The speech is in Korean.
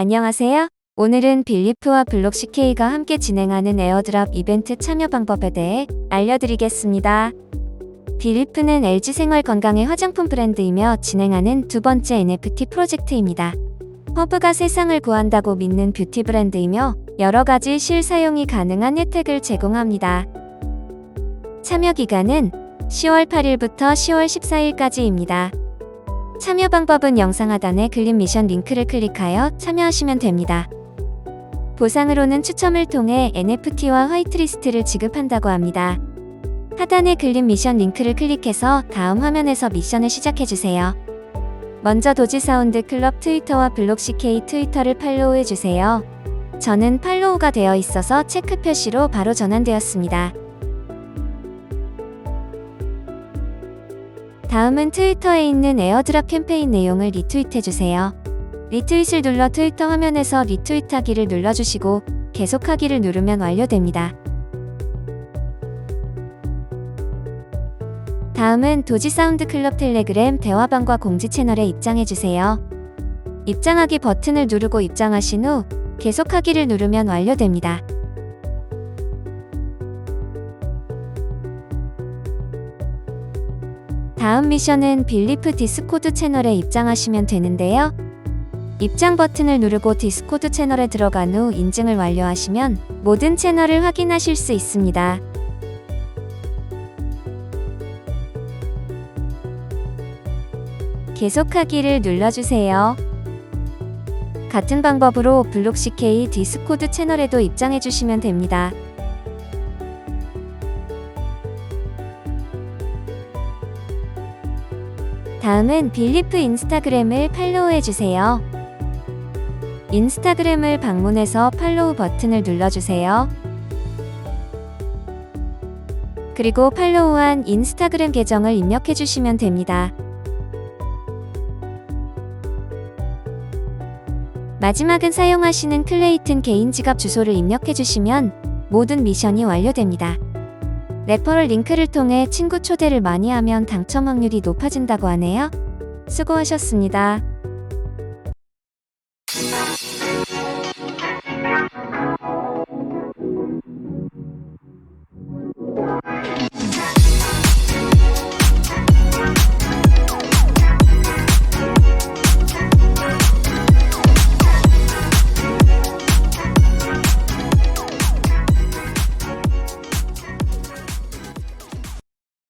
안녕하세요. 오늘은 빌리프와 블록CK가 함께 진행하는 에어드랍 이벤트 참여 방법에 대해 알려드리겠습니다. 빌리프는 LG 생활 건강의 화장품 브랜드이며 진행하는 두 번째 NFT 프로젝트입니다. 허브가 세상을 구한다고 믿는 뷰티 브랜드이며 여러 가지 실사용이 가능한 혜택을 제공합니다. 참여 기간은 10월 8일부터 10월 14일까지입니다. 참여 방법은 영상 하단의 글림 미션 링크를 클릭하여 참여하시면 됩니다. 보상으로는 추첨을 통해 NFT와 화이트리스트를 지급한다고 합니다. 하단의 글림 미션 링크를 클릭해서 다음 화면에서 미션을 시작해주세요. 먼저 도지 사운드 클럽 트위터와 블록CK 트위터를 팔로우해주세요. 저는 팔로우가 되어 있어서 체크 표시로 바로 전환되었습니다. 다음은 트위터에 있는 에어드랍 캠페인 내용을 리트윗해주세요. 리트윗을 눌러 트위터 화면에서 리트윗하기를 눌러주시고 계속하기를 누르면 완료됩니다. 다음은 도지 사운드 클럽 텔레그램 대화방과 공지 채널에 입장해주세요. 입장하기 버튼을 누르고 입장하신 후 계속하기를 누르면 완료됩니다. 다음 미션은 빌리프 디스코드 채널에 입장하시면 되는데요. 입장 버튼을 누르고 디스코드 채널에 들어간 후 인증을 완료하시면 모든 채널을 확인하실 수 있습니다. 계속하기를 눌러주세요. 같은 방법으로 블록CK 디스코드 채널에도 입장해주시면 됩니다. 다음은 빌리프 인스타그램을 팔로우해주세요. 인스타그램을 방문해서 팔로우 버튼을 눌러주세요. 그리고 팔로우한 인스타그램 계정을 입력해주시면 됩니다. 마지막은 사용하시는 클레이튼 개인 지갑 주소를 입력해주시면 모든 미션이 완료됩니다. 레퍼럴 링크를 통해 친구 초대를 많이 하면 당첨 확률이 높아진다고 하네요. 수고하셨습니다.